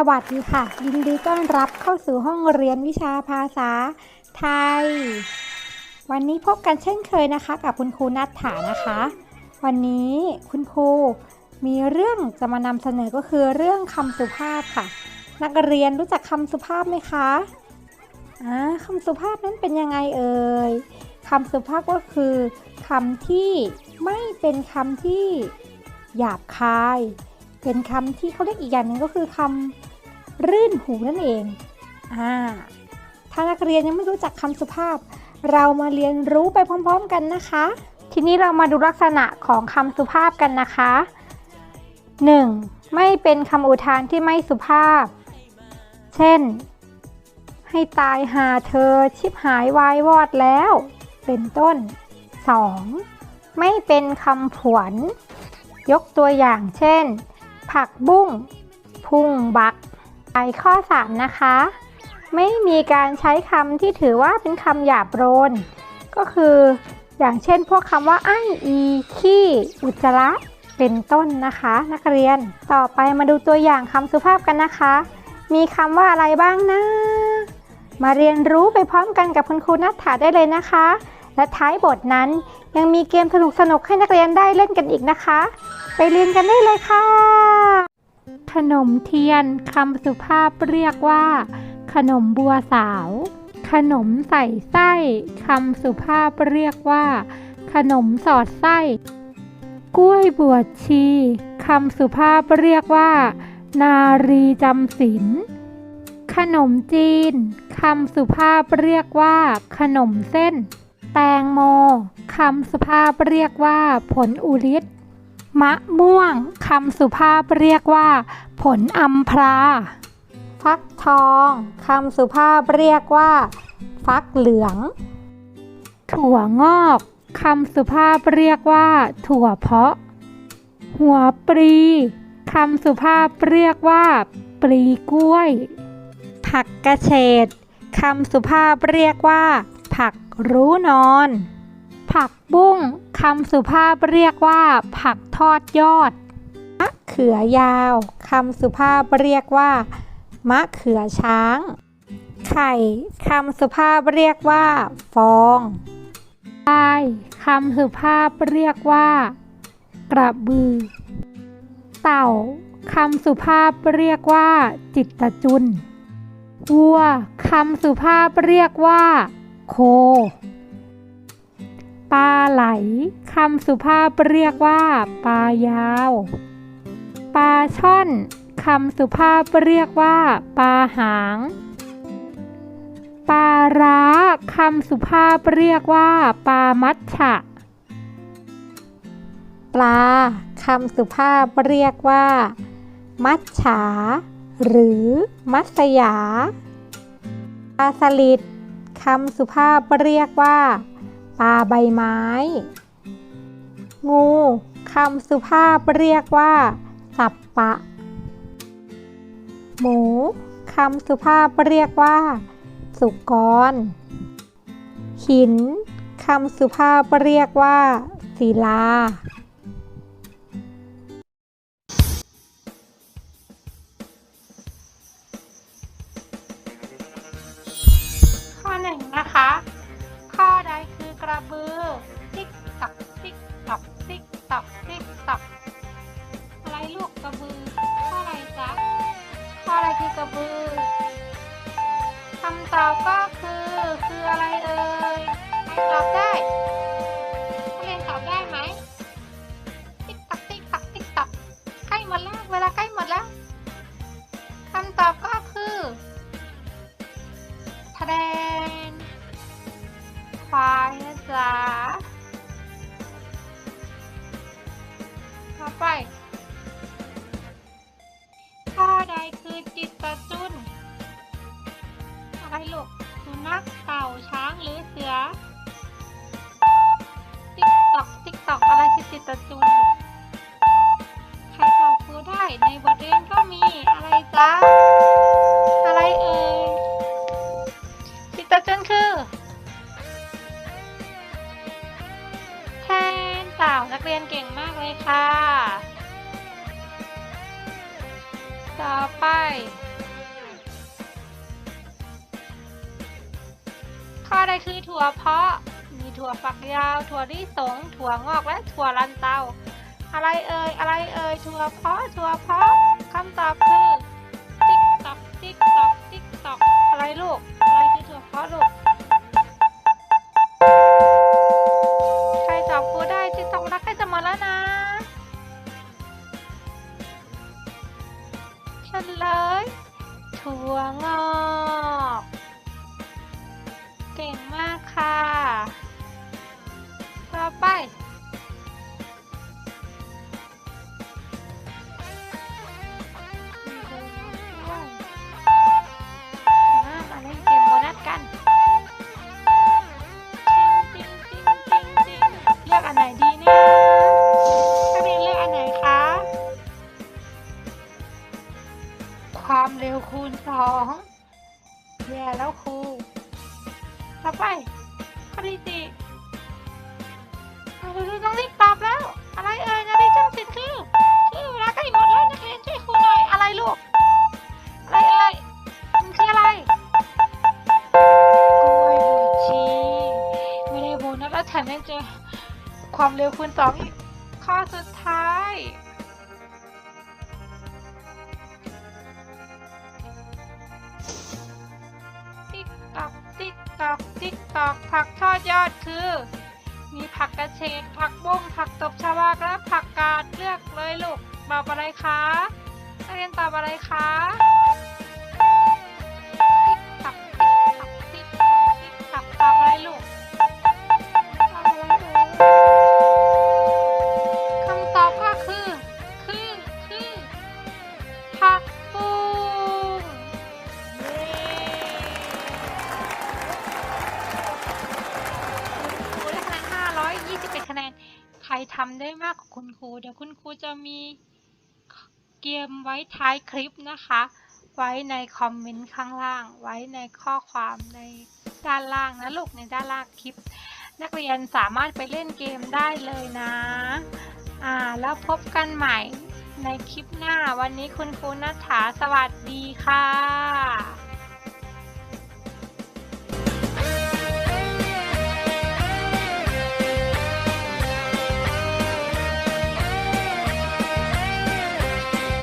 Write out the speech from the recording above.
สวัสดีค่ะ ยินดีต้อนรับเข้าสู่ห้องเรียนวิชาภาษาไทย วันนี้พบกันเช่นเคยนะคะ กับคุณครูนัทถานะคะ วันนี้คุณครูมีเรื่องจะมานำเสนอก็คือเรื่องคำสุภาพค่ะ นักเรียนรู้จักคำสุภาพไหมคะอ่าคำสุภาพนั้นเป็นยังไงเอ่ยคำสุภาพก็คือคำที่ไม่เป็นคำที่หยาบคาย เป็นคำที่เขาเรียกอีกอย่างหนึ่งก็คือคำ รื่นหูนั่นเองอ่าถ้านักเรียนยังไม่รู้จักคำสุภาพ เรามาเรียนรู้ไปพร้อม ๆ กันนะคะ ทีนี้เรามาดูลักษณะของคำสุภาพกันนะคะ 1. ไม่เป็นคำอุทานที่ไม่สุภาพ เช่น ให้ตายหาเธอชิบหายวายวอดแล้ว เป็นต้น 2. ไม่เป็นคำผวน ยกตัวอย่างเช่น ผักบุ้ง พุ่งบัก ไปข้อ 3 นะคะ ไม่มีการใช้คำที่ถือว่าเป็นคำหยาบโรนก็คืออย่างเช่นพวกคำว่าไออีขี้อุจจาระเป็นต้นนะคะ นักเรียนต่อไปมาดูตัวอย่างคำสุภาพกันนะคะ มีคำว่าอะไรบ้างนะมาเรียนรู้ไปพร้อมกันกับคุณครูนัทถาได้เลยนะคะ และท้ายบทนั้นยังมีเกมสนุกๆให้นักเรียนได้เล่นกันอีกนะคะ ไปเรียนกันได้เลยค่ะ ขนมเทียนคำสุภาพเรียกว่า ขนมบัวสาว ขนมใส่ไส้คำสุภาพเรียกว่า ขนมสอดไส้ กล้วยบวชชีคำสุภาพเรียกว่า นารีจำศีลขนมจีนคำสุภาพเรียกว่า ขนมเส้น แตงโมคำสุภาพเรียกว่า ผลอุริต มะม่วงคำสุภาพเรียกว่า ผลอัมพราฟักทองคำสุภาพเรียกว่า ฟักเหลือง ถั่วงอกคำสุภาพเรียกว่า ถั่วเพาะ หัวปรีคำสุภาพเรียกว่าปลีกล้วย ผักกระเฉดคำสุภาพเรียกว่า ผักรู้นอน ผักบุ้งคำสุภาพเรียกว่า ผักทอดยอด มะเขือยาวคำสุภาพเรียกว่า มะเขือช้าง ไข่คำสุภาพเรียกว่า ฟองปลายคำสุภาพเรียกว่า กระบือ เต่าคำสุภาพเรียกว่า จิตตจุลวัวคำสุภาพเรียกว่า โคป ลาไหลคำสุภาพเรียกว่าปลายาวปลาช่อนคำสุภาพเรียกว่าปลาหางปลาร้าคำสุภาพเรียกว่าปลามัดฉะปลาคำสุภาพเรียกว่า มัดฉา หรือมัสยาปลาสลิดคำสุภาพเรียกว่า ปลาใบไม้ งูคำสุภาพเรียกว่า สับปะ หมูคำสุภาพเรียกว่า สุกร หินคำสุภาพเรียกว่าศิลา กระบือคำตอบก็คือคืออะไรเอ่ยใครตอบได้นักเรียนตอบได้ไหมติ๊กตักติ๊กตักติ๊กตักใกล้หมดแล้วเวลาใกล้หมดแล้วคำตอบก็คือทะแดนควายนะจ๊ะต่อไป จิตตจุนอะไรลูกสุนัขเต่าช้างหรือเสือ ติ๊กตอกติ๊กตอกอะไรคือจิตตจุนลูกใครตอบครูได้ในบทเรียนก็มีอะไรจ๊ะอะไรเอ่ยจิตตจุนคือแทนเต่านักเรียนเก่งมากเลยค่ะ ต่อไป ข้อใดคือถั่วเพาะ มีถั่วฝักยาว ถั่วลิสง ถั่วงอก และถั่วลันเตา อะไรเอ่ย อะไรเอ่ย ถั่วเพาะ ถั่วเพาะคำตอบคือ ติ๊กตอก ติ๊กตอก ติ๊กตอก อะไรลูก อะไรคือถั่วเพาะลูก เลย ถั่วงอก เก่งมากค่ะ ต่อไป ความเร็วคูณสองแย่แล้วครูต่อไปข้อที่สี่เอาดูต้องรีบตอบแล้ว อะไรเอ่ยนาฬิกาสิทธิ์คือคือเวลาใกล้หมดแล้วนักเรียนช่วยครูหน่อยอะไรลูกอะไรเอ่ยมันคืออะไรกล้วยบวชชีไม่ได้โบนัสแล้วแถมยังเจอความเร็วคูณสองอีก ตอกติ๊กตอกผักทอดยอดคือ มีผักกระเฉดผักบุ้งผักตบชวาและผักกาดเลือกเลยลูกตอบอะไรคะนักเรียนตอบอะไรคะติ๊กตอกติ๊กตอกติ๊กตอกติ๊กตอกตอบอะไรลูกากกว่าคุณครู เดี๋ยวคุณครูจะมีเกมไว้ท้ายคลิปนะคะ ไว้ในคอมเมนต์ข้างล่าง ไว้ในข้อความในด้านล่างนะลูกในด้านล่างคลิป นักเรียนสามารถไปเล่นเกมได้เลยนะอ่าแล้วพบกันใหม่ในคลิปหน้าวันนี้คุณครูนัฐาสวัสดีค่ะ